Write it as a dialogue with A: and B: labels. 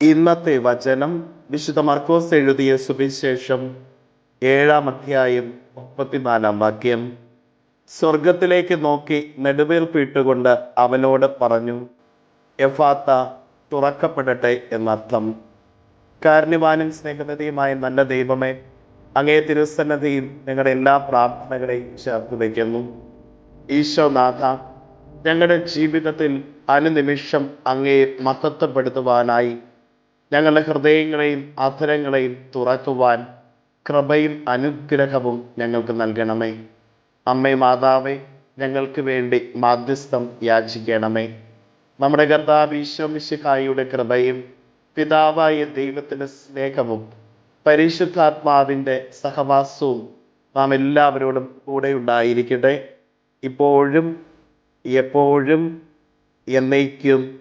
A: ഇന്നത്തെ വചനം വിശുദ്ധ മർക്കോസ് എഴുതിയ സുവിശേഷം ഏഴാം അധ്യായം മുപ്പത്തിനാലാം വാക്യം. സ്വർഗത്തിലേക്ക് നോക്കി നെടുവേൽപ്പിട്ടുകൊണ്ട് അവനോട് പറഞ്ഞു എഫാത്ത തുറക്കപ്പെടട്ടെ എന്നർത്ഥം. കാരുണ്യവാനും സ്നേഹനിധിയുമായ നല്ല ദൈവമേ അങ്ങേ തിരുസന്നതിയിൽ ഞങ്ങളുടെ എല്ലാ പ്രാർത്ഥനകളെയും ചേർത്ത് വയ്ക്കുന്നു. ഈശോനാഥ ഞങ്ങളുടെ ജീവിതത്തിൽ അനുനിമിഷം അങ്ങയെ മഹത്വപ്പെടുത്തുവാനായി ഞങ്ങളുടെ ഹൃദയങ്ങളെയും അധരങ്ങളെയും തുറക്കുവാൻ കൃപയും അനുഗ്രഹവും ഞങ്ങൾക്ക് നൽകണമേ. അമ്മേ മാതാവേ ഞങ്ങൾക്ക് വേണ്ടി മാധ്യസ്ഥം യാചിക്കണമേ. നമ്മുടെ കർത്താവ് ഈശോമിശിഹായുടെ കൃപയും പിതാവായ ദൈവത്തിന്റെ സ്നേഹവും പരിശുദ്ധാത്മാവിന്റെ സഹവാസവും നാം എല്ലാവരോടും കൂടെ ഉണ്ടായിരിക്കട്ടെ. ഇപ്പോഴും എപ്പോഴും എന്നേക്കും